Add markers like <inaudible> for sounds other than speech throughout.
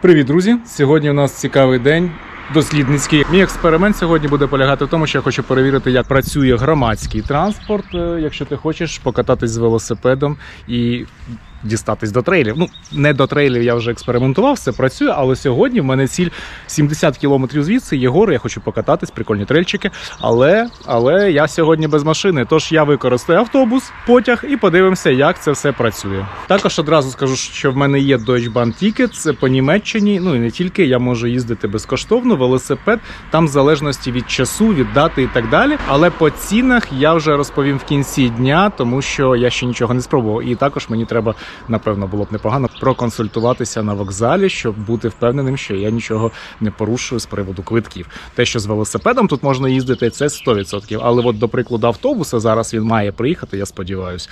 Привіт, друзі! Сьогодні у нас цікавий день. Дослідницький мій експеримент сьогодні буде полягати в тому, що я хочу перевірити, як працює громадський транспорт, е, якщо ти хочеш покататись з велосипедом і дістатись до трейлів. Ну не до трейлів я вже експериментував, все працює, але сьогодні в мене ціль 70 кілометрів звідси. Є гори, я хочу покататись, прикольні трейльчики. Але, але я сьогодні без машини. Тож я використаю автобус, потяг і подивимося, як це все працює. Також одразу скажу, що в мене є Deutsche Bahn Ticket, це по Німеччині. Ну і не тільки я можу їздити безкоштовно, велосипед там в залежності від часу, від дати і так далі. Але по цінах я вже розповім в кінці дня, тому що я ще нічого не спробував. І також мені треба, напевно, було б непогано проконсультуватися на вокзалі, щоб бути впевненим, що я нічого не порушую з приводу квитків. Те, що з велосипедом тут можна їздити, це 100%. Але от, до прикладу, автобуса зараз він має приїхати, я сподіваюся.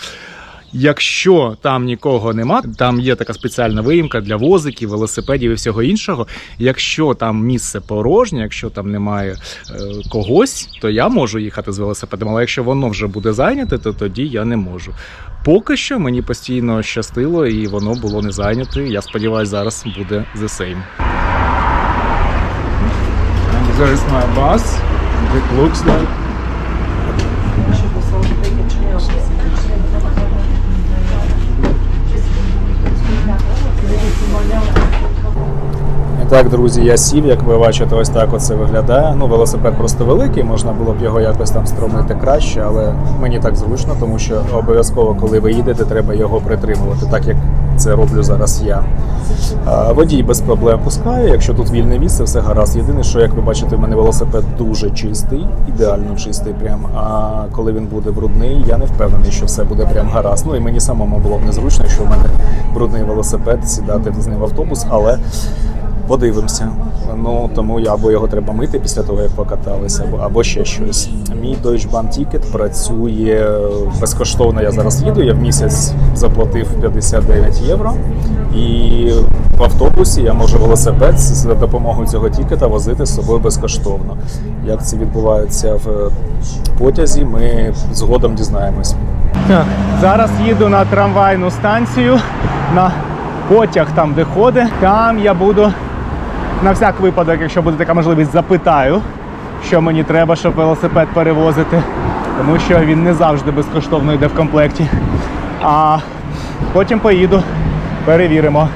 Якщо там нікого нема, там є така спеціальна виїмка для возиків, велосипедів і всього іншого. Якщо там місце порожнє, якщо там немає е, когось, то я можу їхати з велосипедом. Але якщо воно вже буде зайняте, то тоді я не можу. Поки що мені постійно щастило, і воно було не зайняте. Я сподіваюся, зараз буде the same. There is my bus. It looks like так, друзі, я сів, як ви бачите, ось так оце виглядає. Ну, велосипед просто великий, можна було б його якось там стромити краще, але мені так зручно, тому що обов'язково, коли ви їдете, треба його притримувати, так як це роблю зараз я. Водій без проблем пускає, якщо тут вільне місце, все гаразд. Єдине, що як ви бачите, в мене велосипед дуже чистий, ідеально чистий. Прям. А коли він буде брудний, я не впевнений, що все буде прям гаразд. Ну і мені самому було б незручно, якщо в мене брудний велосипед, сідати з ним в автобус, але. Подивимося. Ну тому я або його треба мити після того, як покаталися, або, або ще щось. Мій Deutsche Bahn Ticket працює безкоштовно. Я зараз їду. Я в місяць заплатив 59 євро. І в автобусі я можу велосипед за допомогою цього тікета возити з собою безкоштовно. Як це відбувається в потязі, ми згодом дізнаємось. Так, зараз їду на трамвайну станцію на потяг там, де ходить. Там я буду на всяк випадок, якщо буде така можливість, запитаю, що мені треба, щоб велосипед перевозити, тому що він не завжди безкоштовно йде в комплекті. А потім поїду, перевіримо.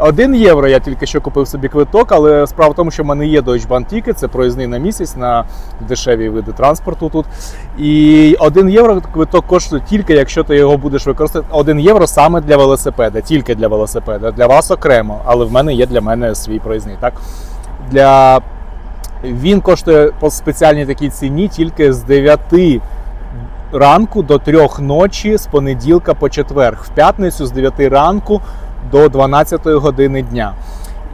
Один євро я тільки що купив собі квиток, але справа в тому, що в мене є Deutsche Bahn Ticket, це проїзний на місяць на дешеві види транспорту тут. І один євро квиток коштує тільки, якщо ти його будеш використовувати. Один євро саме для велосипеда, тільки для велосипеда. Для вас окремо, але в мене є для мене свій проїзний. Так? Для... Він коштує по спеціальній такій ціні тільки з 9 ранку до 3 ночі з понеділка по четвер. В п'ятницю з 9 ранку до 12 години дня.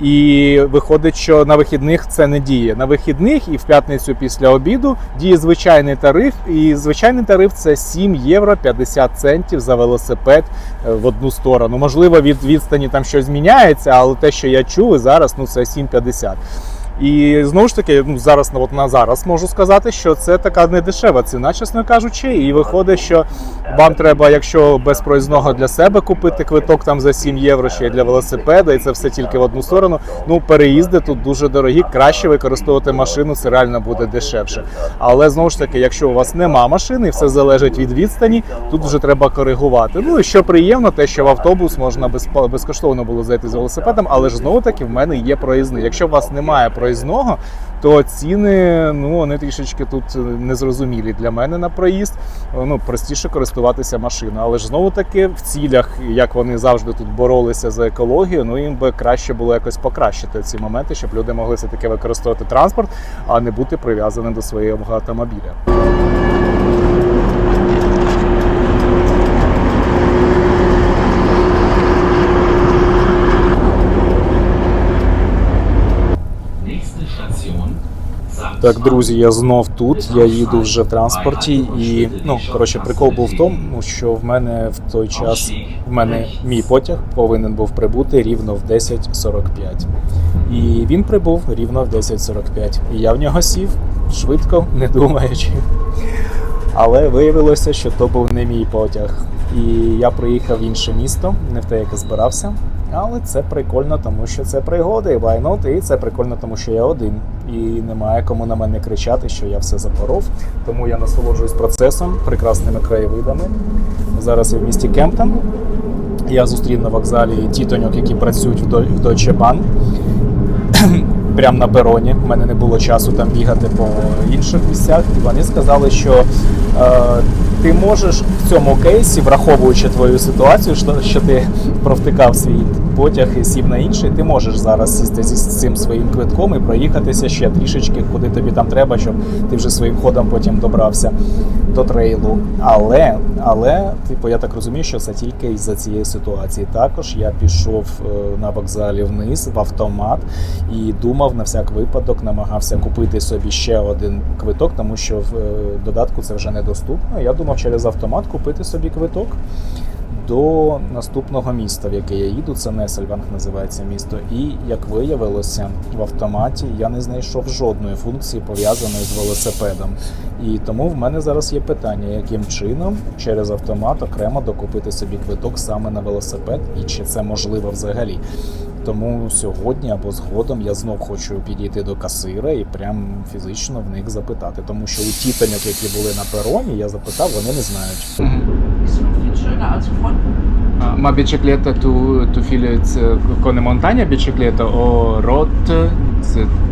І виходить, що на вихідних це не діє. На вихідних і в п'ятницю після обіду діє звичайний тариф. І звичайний тариф це 7 євро 50 центів за велосипед е, в одну сторону. Можливо, від відстані там щось зміняється, але те, що я чув, зараз ну це 7,50. І знову ж таки, ну зараз от на зараз можу сказати, що це така недешева ціна, чесно кажучи. І виходить, що вам треба, якщо без проїзного для себе купити квиток там за 7 євро, ще для велосипеда, і це все тільки в одну сторону. Ну, переїзди тут дуже дорогі, краще використовувати машину, це реально буде дешевше. Але знову ж таки, якщо у вас нема машини, все залежить від відстані, тут вже треба коригувати. Ну і що приємно, те, що в автобус можна безкоштовно було зайти з велосипедом, але ж знову таки в мене є проїзний. Якщо у вас немає проїзного, то ціни ну вони трішечки тут незрозумілі для мене на проїзд. Ну простіше користуватися машиною. Але ж знову таки в цілях, як вони завжди тут боролися за екологію, ну їм би краще було якось покращити ці моменти, щоб люди могли все таки використовувати транспорт, а не бути прив'язаним до своєї автомобіля. Так, друзі, я знов тут. Я їду вже в транспорті, і ну коротше, прикол був в тому, що в мене в той час в мене мій потяг повинен був прибути рівно в 10.45. І він прибув рівно в 10.45. І я в нього сів швидко, не думаючи. Але виявилося, що то був не мій потяг. І я приїхав в інше місто, не в те, яке збирався. Але це прикольно, тому що це пригоди, not? І це прикольно, тому що я один. І немає кому на мене кричати, що я все запоров. Тому я насолоджуюсь процесом, прекрасними краєвидами. Зараз я в місті Кемптон. Я зустрів на вокзалі тітоньок, які працюють в Deutsche Bahn. <clears throat> Прямо на пероні. У мене не було часу там бігати по інших місцях. І вони сказали, що е, ти можеш в цьому кейсі, враховуючи твою ситуацію, що, що ти <laughs> провтикав свій потяг і сів на інший, ти можеш зараз сісти зі цим своїм квитком і проїхатися ще трішечки, куди тобі там треба, щоб ти вже своїм ходом потім добрався до трейлу. Але, але, типу, я так розумію, що це тільки із-за цієї ситуації. Також я пішов е, на вокзалі вниз в автомат і думав на всяк випадок, намагався купити собі ще один квиток, тому що в е, додатку це вже недоступно. Я думав через автомат купити собі квиток. До наступного міста, в яке я їду, це Несельванг називається місто. І як виявилося, в автоматі я не знайшов жодної функції пов'язаної з велосипедом. І тому в мене зараз є питання, яким чином через автомат окремо докупити собі квиток саме на велосипед, і чи це можливо взагалі. Тому сьогодні або згодом я знов хочу підійти до касира і прям фізично в них запитати. Тому що у тітоньок, які були на пероні, я запитав, вони не знають. Ma bicicletta tu, tu fili z- con montagna bicicletta o road,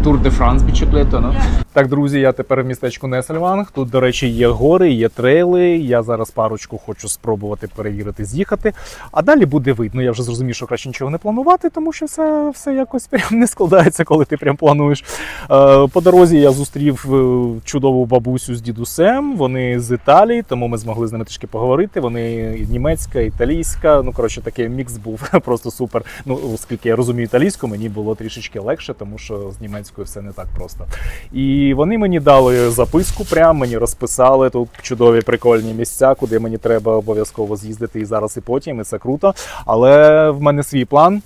Tour de France bicicletta, no? Так, друзі, я тепер в містечку Несельванг. Тут, до речі, є гори, є трейли. Я зараз парочку хочу спробувати перевірити, з'їхати. А далі буде видно. Я вже зрозумів, що краще нічого не планувати, тому що все, все якось прям не складається, коли ти прям плануєш. Е, По дорозі я зустрів е, чудову бабусю з дідусем. Вони з Італії, тому ми змогли з ними трішки поговорити. Вони німецька, італійська. Ну коротше, такий мікс був <laughs> просто супер. Ну, оскільки я розумію італійську, мені було трішечки легше, тому що з німецькою все не так просто. І вони мені дали записку, прям мені розписали тут чудові прикольні місця, куди мені треба обов'язково з'їздити і зараз, і потім. І це круто. Але в мене свій план.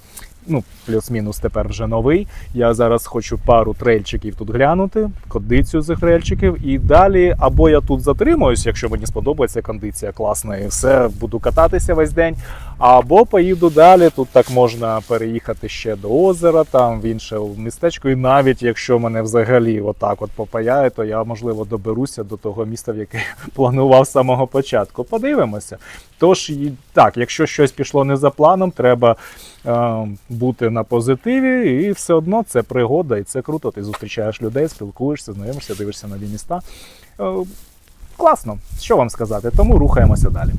Ну, плюс-мінус тепер вже новий. Я зараз хочу пару трейльчиків тут глянути, кондицію цих трейльчиків. І далі або я тут затримуюсь, якщо мені сподобається кондиція класна, і все, буду кататися весь день. Або поїду далі. Тут так можна переїхати ще до озера, там в інше містечко. І навіть якщо мене взагалі отак от попаяє, то я можливо доберуся до того міста, в яке <laughs> планував з самого початку. Подивимося. Тож так, якщо щось пішло не за планом, треба е, бути на позитиві, і все одно це пригода, і це круто. Ти зустрічаєш людей, спілкуєшся, знайомишся, дивишся нові міста. Е, класно, що вам сказати, тому рухаємося далі.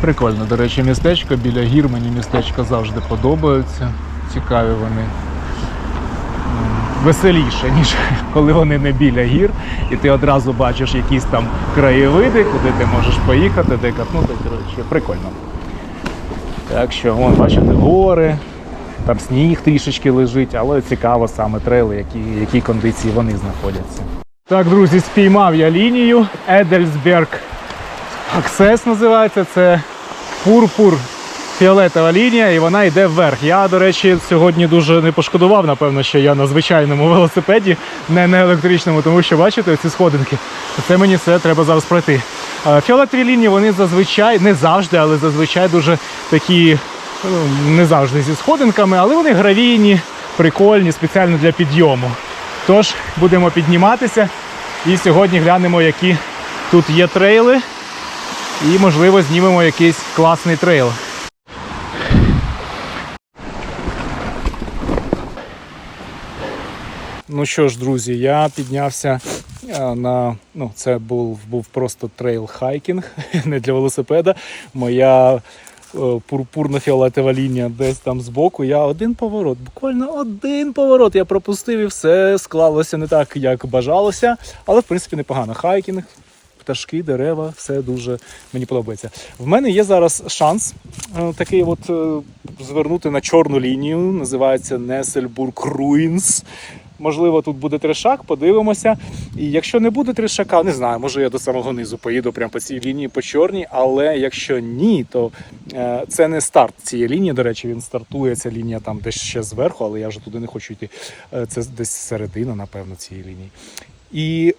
Прикольно, до речі, містечко біля гір. Мені містечка завжди подобаються. Цікаві вони. Веселіше, <laughs> ніж коли вони не біля гір, і ти одразу бачиш якісь там краєвиди, куди ти можеш поїхати, де катнути. Коротше, прикольно. Так що, вон, бачите, гори, там сніг трішечки лежить, але цікаво саме трейли, які, які кондиції вони знаходяться. Так, друзі, спіймав я лінію. Едельсберг Аксес називається. Це пурпур фіолетова лінія, і вона йде вверх. Я, до речі, сьогодні дуже не пошкодував, напевно, що я на звичайному велосипеді, не на електричному, тому що бачите ці сходинки. Це мені все треба зараз пройти. Е, Фіолетові лінії вони зазвичай, не завжди, але зазвичай дуже такі, ну, не завжди зі сходинками, але вони гравійні, прикольні, спеціально для підйому. Тож будемо підніматися і сьогодні глянемо, які тут є трейли і, можливо, знімемо якийсь класний трейл. Ну що ж, друзі, я піднявся е, на. Ну, це був, був просто трейл хайкінг, <laughs> не для велосипеда. Моя е, пурпурно-фіолетова лінія десь там збоку. Я один поворот, буквально один поворот. Я пропустив і все склалося не так, як бажалося. Але в принципі непогано. Хайкінг, пташки, дерева, все дуже мені подобається. В мене є зараз шанс е, такий от е, звернути на чорну лінію. Називається Несельбург Руїнс. Можливо, тут буде трешак, подивимося. І якщо не буде трешака, не знаю, може я до самого низу поїду прямо по цій лінії по чорній. Але якщо ні, то е, це не старт цієї лінії. До речі, він стартує ця лінія там десь ще зверху, але я вже туди не хочу йти. Е, це десь середина, напевно, цієї лінії. І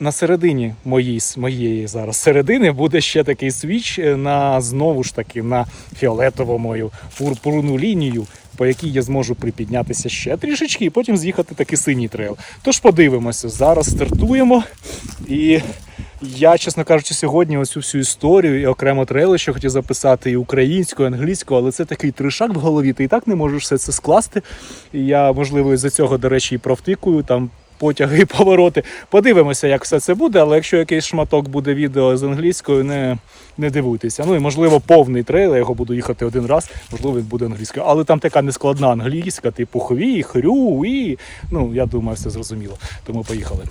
на середині моїй, моєї зараз середини буде ще такий свіч е, на знову ж таки на фіолетову мою пурпурну лінію, по якій я зможу припіднятися ще трішечки, і потім з'їхати такий синій трейл. Тож подивимося, зараз стартуємо. І я, чесно кажучи, сьогодні оцю всю історію і окремо трейли, що хотів записати і українською, і англійською, але це такий тришак в голові, ти і так не можеш все це скласти. І я, можливо, із-за цього, до речі, і провтикую там. Потяги і повороти. Подивимося, як все це буде, але якщо якийсь шматок буде відео з англійською, не, не дивуйтеся. Ну і можливо повний трейл, я його буду їхати один раз, можливо, він буде англійською. Але там така нескладна англійська, типу хві, хрю, і. Ну, я думаю, все зрозуміло. Тому поїхали.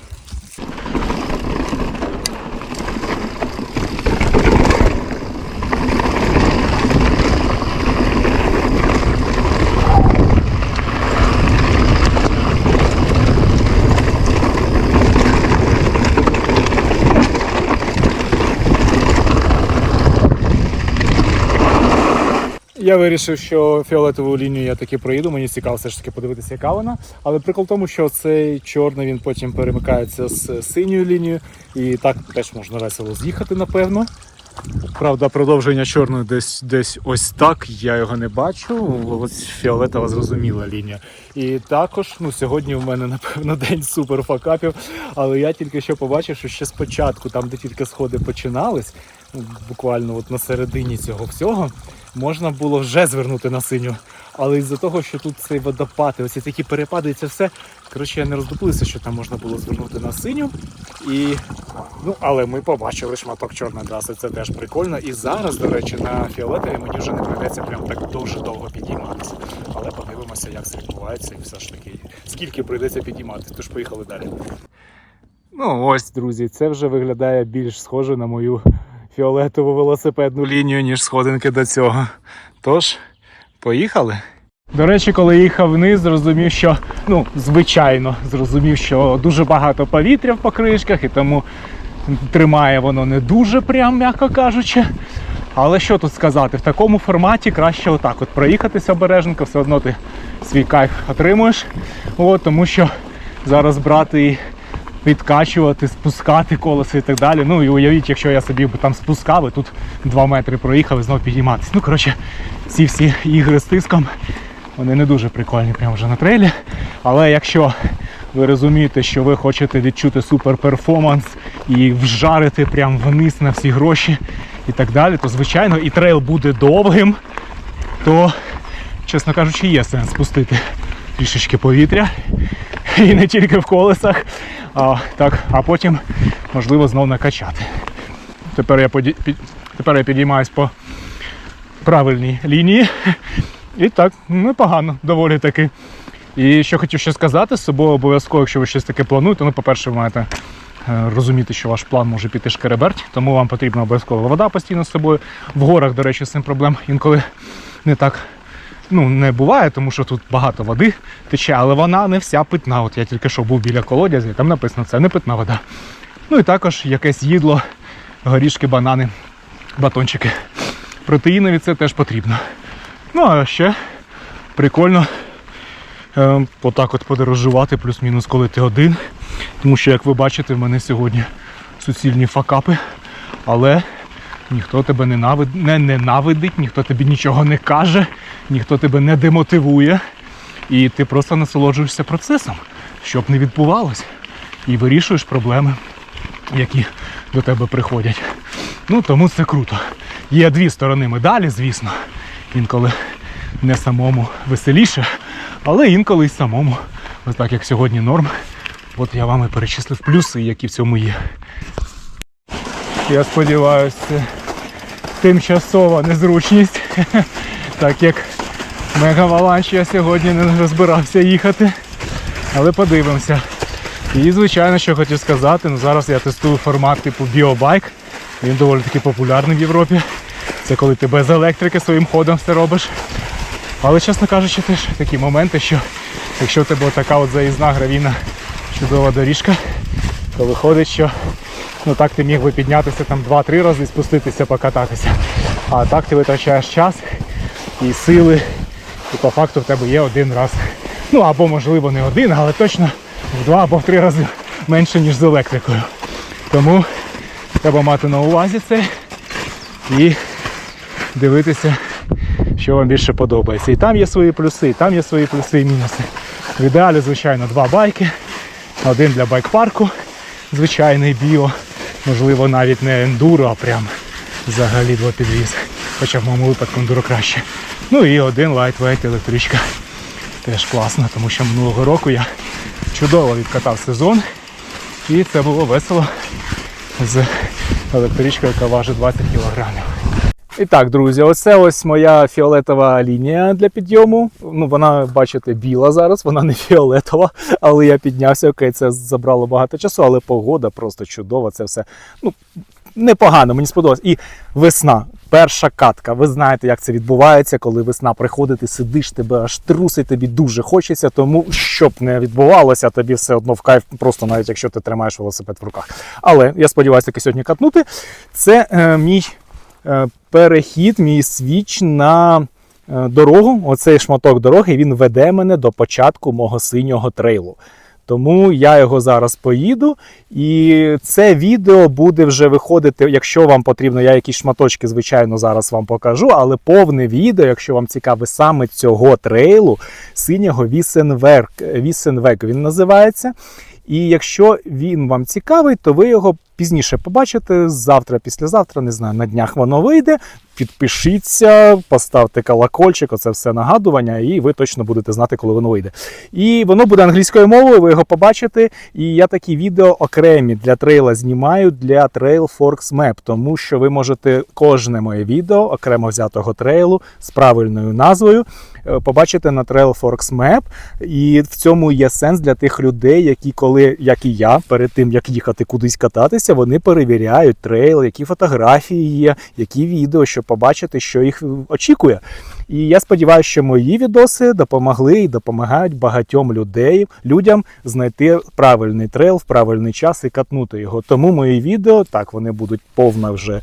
Я вирішив, що фіолетову лінію я таки проїду. Мені цікаво все ж таки подивитися, яка вона. Але прикол в тому, що цей чорний він потім перемикається з синьою лінією, і так теж можна весело з'їхати, напевно. Правда, продовження чорної десь десь ось так. Я його не бачу. Ось фіолетова зрозуміла лінія. І також, ну сьогодні в мене напевно <laughs> день супер факапів. Але я тільки що побачив, що ще спочатку, там де тільки сходи починались, ну, буквально от на середині цього всього, можна було вже звернути на синю. Але із-за того, що тут цей водопад, і ось такі перепади, і це все. Коротше, я не роздуплився, що там можна було звернути на синю. І Ну, але ми побачили шматок чорної траси, це теж прикольно. І зараз, до речі, на фіолетові мені вже не прийдеться прям так дуже довго підійматися. Але подивимося, як це відбувається, і все ж таки, скільки прийдеться підійматися. Тож поїхали далі. Ну ось, друзі, це вже виглядає більш схоже на мою фіолетову велосипедну лінію, ніж сходинки до цього. Тож, поїхали. До речі, коли їхав вниз, зрозумів, що ну, звичайно, зрозумів, що дуже багато повітря в покришках, і тому тримає воно не дуже, прям, м'яко кажучи. Але що тут сказати, в такому форматі краще отак от проїхатися обережненько, все одно ти свій кайф отримуєш. От, тому що зараз брати і підкачувати, спускати колесо і так далі. Ну і уявіть, якщо я собі там спускав, і тут 2 метри проїхав і знову підійматися. Ну, коротше, ці всі ігри з тиском, вони не дуже прикольні прямо вже на трейлі. Але якщо ви розумієте, що ви хочете відчути супер перформанс і вжарити прямо вниз на всі гроші і так далі, то звичайно і трейл буде довгим, то, чесно кажучи, є сенс спустити трішечки повітря. І не тільки в колесах, а, так, а потім, можливо, знов накачати. Тепер я, поді... під- Тепер я підіймаюсь по правильній лінії. І так, непогано, доволі таки. І що хотів ще сказати з собою, обов'язково, якщо ви щось таке плануєте, ну, по-перше, ви маєте е, розуміти, що ваш план може піти шкереберть, тому вам потрібна обов'язково вода постійно з собою. В горах, до речі, з цим проблем інколи не так ну, не буває, тому що тут багато води тече, але вона не вся питна. От я тільки що був біля колодязя, і там написано, це не питна вода. Ну і також якесь їдло, горішки, банани, батончики. Протеїнові це теж потрібно. Ну а ще прикольно е, отак от подорожувати, плюс-мінус, коли ти один. Тому що, як ви бачите, в мене сьогодні суцільні факапи, але ніхто тебе не ненавидить, ніхто тобі нічого не каже, ніхто тебе не демотивує. І ти просто насолоджуєшся процесом, щоб не відбувалось. І вирішуєш проблеми, які до тебе приходять. Ну тому це круто. Є дві сторони медалі, звісно. Інколи не самому веселіше, але інколи й самому. Ось так як сьогодні норм. От я вам і перечислив плюси, які в цьому є. Я сподіваюся, це тимчасова незручність, <laughs> так як мегаваланч я сьогодні не розбирався їхати. Але подивимося. І звичайно, що хотів сказати, ну зараз я тестую формат типу біобайк. Він доволі таки популярний в Європі. Це коли ти без електрики своїм ходом все робиш. Але, чесно кажучи, теж такі моменти, що якщо в тебе така от заїзна гравійна чудова доріжка, то виходить, що ну так ти міг би піднятися там 2-3 рази і спуститися, покататися. А так ти витрачаєш час і сили, і по факту в тебе є один раз. Ну або можливо не один, але точно в два або в три рази менше, ніж з електрикою. Тому треба мати на увазі це і дивитися, що вам більше подобається. І там є свої плюси, і там є свої плюси і мінуси. В ідеалі, звичайно, два байки. Один для байк-парку, звичайний біо. Можливо, навіть не ендуро, а прям взагалі двопідвіз. Хоча в моєму випадку ендуро краще. Ну і один лайтвейт електричка. Теж класно, тому що минулого року я чудово відкатав сезон. І це було весело з електричкою, яка важить 20 кілограмів. І так, друзі, оце ось моя фіолетова лінія для підйому. Ну, вона, бачите, біла зараз, вона не фіолетова, але я піднявся. Окей, це забрало багато часу, але погода просто чудова. Це все ну, непогано, мені сподобалось. І весна, перша катка. Ви знаєте, як це відбувається, коли весна приходить, ти сидиш, тебе аж трусить, тобі дуже хочеться, тому щоб не відбувалося, тобі все одно в кайф, просто навіть якщо ти тримаєш велосипед в руках. Але я сподіваюся, таки сьогодні катнути. Це е, мій перехід, мій свіч на е, дорогу. Оцей шматок дороги він веде мене до початку мого синього трейлу. Тому я його зараз поїду, і це відео буде вже виходити, якщо вам потрібно, я якісь шматочки, звичайно, зараз вам покажу, але повне відео, якщо вам цікаве саме цього трейлу, синього Вісенверк, Вісенвек він називається. І якщо він вам цікавий, то ви його пізніше побачите завтра, післязавтра, не знаю, на днях воно вийде. Підпишіться, поставте колокольчик, оце все нагадування, і ви точно будете знати, коли воно вийде. І воно буде англійською мовою, ви його побачите. І я такі відео окремі для трейла знімаю для Trail Forks Map, тому що ви можете кожне моє відео окремо взятого трейлу з правильною назвою е, побачити на Trail Forks Map. І в цьому є сенс для тих людей, які, коли, як і я, перед тим як їхати кудись кататися, вони перевіряють трейл, які фотографії є, які відео, щоб побачити, що їх очікує. І я сподіваюся, що мої відоси допомогли і допомагають багатьом людей, людям знайти правильний трейл в правильний час і катнути його. Тому мої відео так вони будуть повна вже е,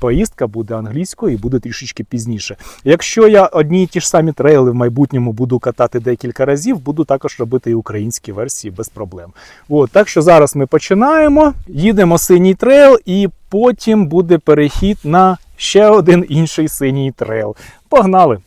поїздка, буде англійською і буде трішечки пізніше. Якщо я одні і ті ж самі трейли в майбутньому буду катати декілька разів, буду також робити і українські версії без проблем. От, так що зараз ми починаємо, їдемо синій трейл, і потім буде перехід на ще один інший синій трейл. Погнали!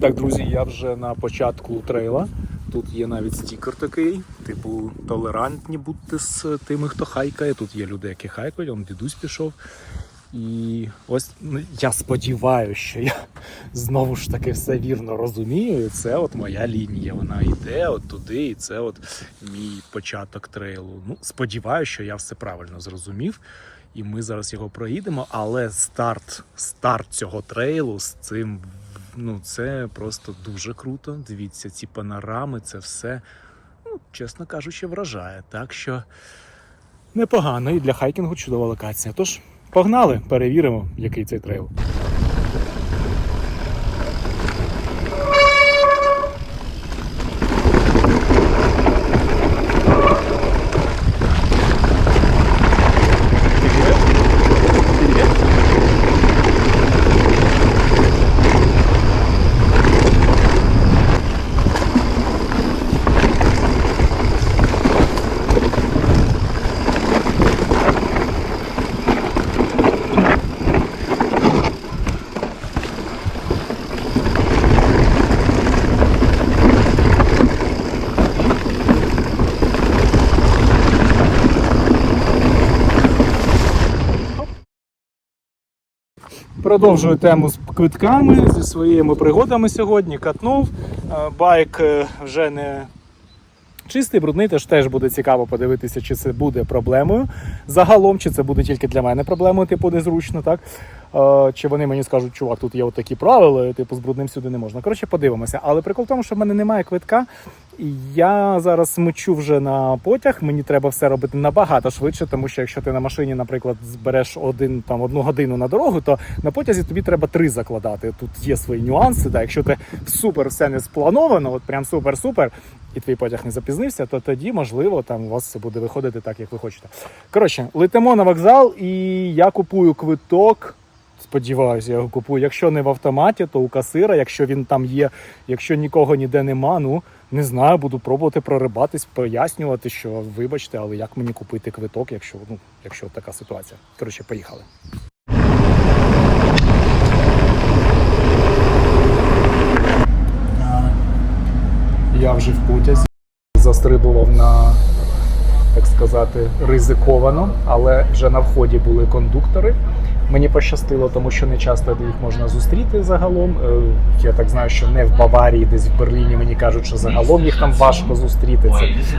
Так, друзі, я вже на початку трейла. Тут є навіть стікер такий, типу толерантні будьте з тими, хто хайкає. Тут є люди, які хайкають, он дідусь пішов. І ось ну, я сподіваюся, що я знову ж таки все вірно розумію. І це от моя лінія. Вона йде от туди, і це от мій початок трейлу. Ну, сподіваюся, що я все правильно зрозумів. І ми зараз його проїдемо. Але старт, старт цього трейлу з цим, ну це просто дуже круто. Дивіться, ці панорами, це все, ну, чесно кажучи, вражає. Так що непогано і для хайкінгу чудова локація. Тож погнали, перевіримо, який цей трейл. Продовжую тему з квитками зі своїми пригодами сьогодні. Катнув. Е, Байк е, вже не чистий, брудний, тож теж буде цікаво подивитися, чи це буде проблемою. Загалом, чи це буде тільки для мене проблемою, типу незручно, так? Е, чи вони мені скажуть, чувак, тут є отакі правила, типу, з брудним сюди не можна. Коротше, подивимося. Але прикол в тому, що в мене немає квитка. І я зараз мчу вже на потяг. Мені треба все робити набагато швидше, тому що якщо ти на машині, наприклад, збереш один там одну годину на дорогу, то на потязі тобі треба три закладати. Тут є свої нюанси. Да. Якщо ти супер все не сплановано, от прям супер-супер, і твій потяг не запізнився, то тоді можливо там у вас все буде виходити так, як ви хочете. Коротше, летимо на вокзал, і я купую квиток. Сподіваюся, я його купую. Якщо не в автоматі, то у касира, якщо він там є, якщо нікого ніде нема, ну не знаю, буду пробувати прорибатись, пояснювати, що вибачте, але як мені купити квиток, якщо ну, якщо така ситуація. Коротше, поїхали. Я вже в потязі застрибував на, так сказати, ризиковано, але вже на вході були кондуктори. Мені пощастило, тому що не часто їх можна зустріти загалом. Е, Я так знаю, що не в Баварії, десь в Берліні мені кажуть, що загалом їх там важко зустріти.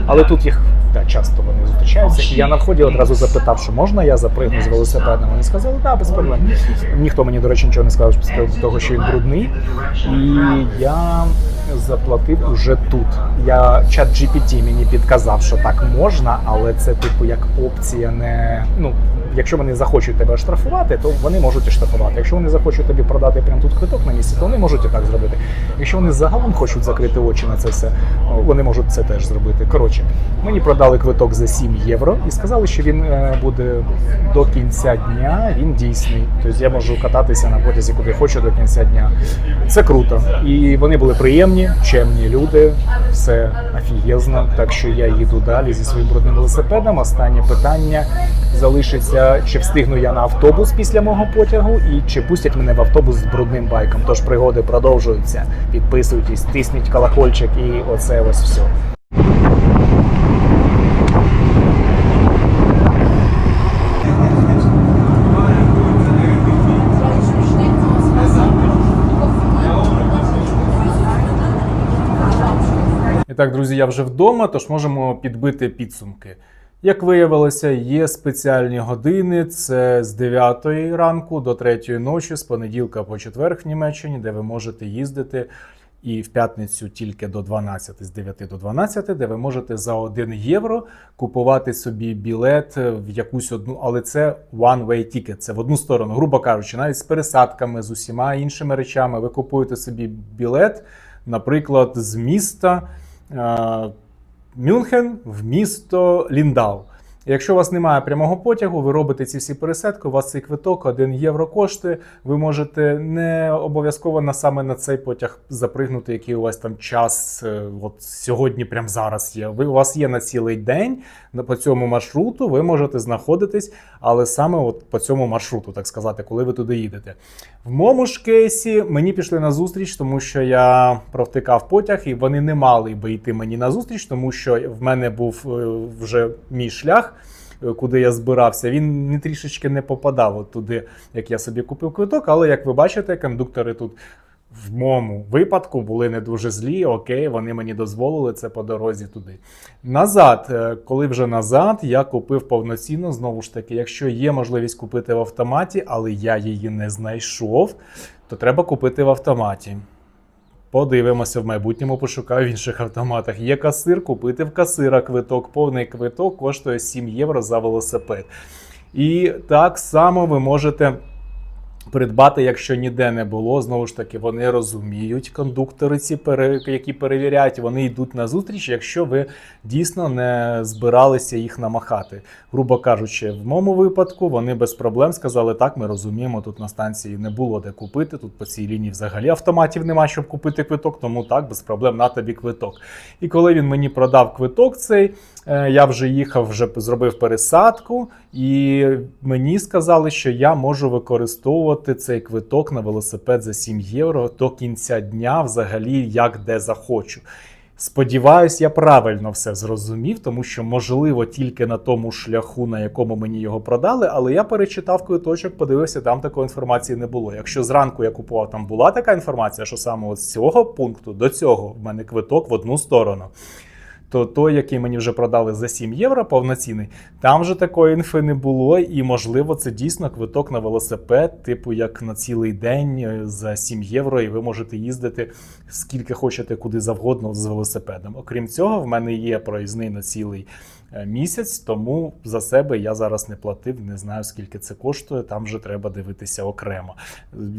Але тут їх так, часто вони зустрічаються. І я на вході одразу запитав, що можна я запригну з велосипедом. Вони сказали, так, да, без проблем. Ніхто мені, до речі, нічого не сказав з того, що він брудний. І я заплатив уже тут. Я чат GPT мені підказав, що так можна, але це типу як опція не ну. Якщо вони захочуть тебе штрафувати, то вони можуть штрафувати. Якщо вони захочуть тобі продати прямо тут квиток на місці, то вони можуть і так зробити. Якщо вони загалом хочуть закрити очі на це все, о, вони можуть це теж зробити. Коротше, мені продали квиток за 7 євро і сказали, що він е, буде до кінця дня. Він дійсний. Тобто я можу кататися на потязі, куди хочу до кінця дня. Це круто. І вони були приємні, чемні люди. Все офігезно. Так що я їду далі зі своїм брудним велосипедом. Останнє питання залишиться: чи встигну я на автобус після мого потягу, і чи пустять мене в автобус з брудним байком. Тож пригоди продовжуються. Підписуйтесь, тисніть колокольчик і оце ось все. І так, друзі, я вже вдома, тож можемо підбити підсумки. Як виявилося, є спеціальні години. Це з 9 ранку до 3 ночі, з понеділка по четвер в Німеччині, де ви можете їздити. І в п'ятницю тільки до 12, з 9 до 12, де ви можете за 1 євро купувати собі білет в якусь одну, але це one-way ticket, це в одну сторону, грубо кажучи, навіть з пересадками, з усіма іншими речами. Ви купуєте собі білет, наприклад, з міста Мюнхен в місто Ліндау. Якщо у вас немає прямого потягу, ви робите ці всі пересадки, у вас цей квиток 1 євро коштує. Ви можете не обов'язково на саме на цей потяг запригнути, який у вас там час. е, От сьогодні, прямо зараз є. Ви у вас є на цілий день на- по цьому маршруту. Ви можете знаходитись, але саме от по цьому маршруту, так сказати, коли ви туди їдете. В моєму ж кейсі мені пішли на зустріч, тому що я провтикав потяг, і вони не мали би йти мені на зустріч, тому що в мене був е, вже мій шлях. Куди я збирався, він не трішечки не попадав от туди, як я собі купив квиток. Але як ви бачите, кондуктори тут в моєму випадку були не дуже злі. Окей, вони мені дозволили це по дорозі туди. Назад, е, коли вже назад, я купив повноцінно. Знову ж таки, якщо є можливість купити в автоматі, але я її не знайшов, то треба купити в автоматі. Подивимося в майбутньому, пошукаю в інших автоматах. Є касир, купити в касира квиток. Повний квиток коштує 7 євро за велосипед. І так само ви можете придбати, якщо ніде не було. Знову ж таки, вони розуміють кондуктори, ці які перевіряють, вони йдуть на зустріч, якщо ви дійсно не збиралися їх намахати. Грубо кажучи, в моєму випадку вони без проблем сказали: так, ми розуміємо, тут на станції не було де купити. Тут по цій лінії взагалі автоматів немає, щоб купити квиток, тому так, без проблем на тобі квиток. І коли він мені продав квиток цей, я вже їхав, вже зробив пересадку, і мені сказали, що я можу використовувати цей квиток на велосипед за 7 євро до кінця дня, взагалі, як де захочу. Сподіваюсь, я правильно все зрозумів, тому що, можливо, тільки на тому шляху, на якому мені його продали, але я перечитав квиточок, подивився, там такої інформації не було. Якщо зранку я купував, там була така інформація, що саме з цього пункту до цього в мене квиток в одну сторону то той, який мені вже продали за 7 євро, повноцінний, там вже такої інфи не було, і можливо це дійсно квиток на велосипед, типу як на цілий день е, за 7 євро, і ви можете їздити скільки хочете, куди завгодно з велосипедом. Окрім цього, в мене є проїзний на цілий місяць, тому за себе я зараз не платив, не знаю скільки це коштує. Там вже треба дивитися окремо.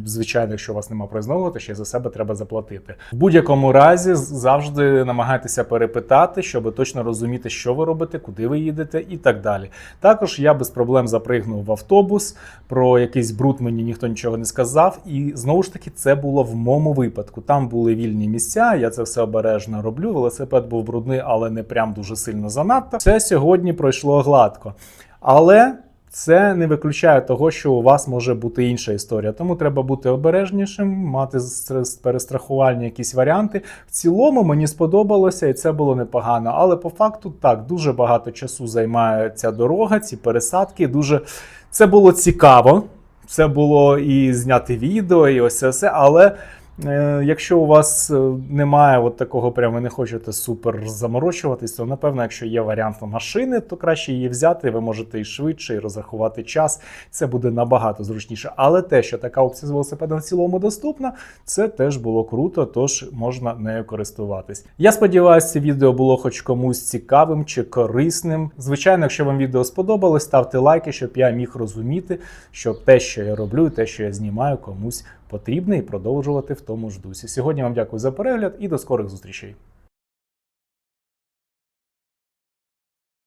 Звичайно, якщо у вас немає проїзного, то ще за себе треба заплатити. В будь-якому разі завжди намагайтеся перепитати, щоб точно розуміти, що ви робите, куди ви їдете, і так далі. Також я без проблем запригнув в автобус. Про якийсь бруд мені ніхто нічого не сказав. І знову ж таки, це було в моєму випадку. Там були вільні місця. Я це все обережно роблю. Велосипед був брудний, але не прям дуже сильно занадто. Все сьогодні пройшло гладко. Але це не виключає того, що у вас може бути інша історія. Тому треба бути обережнішим, мати перестрахувальні якісь варіанти. В цілому мені сподобалося, і це було непогано. Але по факту так дуже багато часу займає ця дорога, ці пересадки. Дуже це було цікаво. Це було і зняти відео, і ось це все. Але якщо у вас е, немає от такого, прямо не хочете супер заморочуватись, то напевно, якщо є варіант машини, то краще її взяти. Ви можете і швидше, і розрахувати час. Це буде набагато зручніше. Але те, що така опція з велосипедом в цілому доступна, це теж було круто, тож можна нею користуватись. Я сподіваюся, це відео було хоч комусь цікавим чи корисним. Звичайно, якщо вам відео сподобалось, ставте лайки, щоб я міг розуміти, що те, що я роблю, те, що я знімаю, комусь потрібне і продовжувати в тому ж дусі. Сьогодні вам дякую за перегляд і до скорих зустрічей.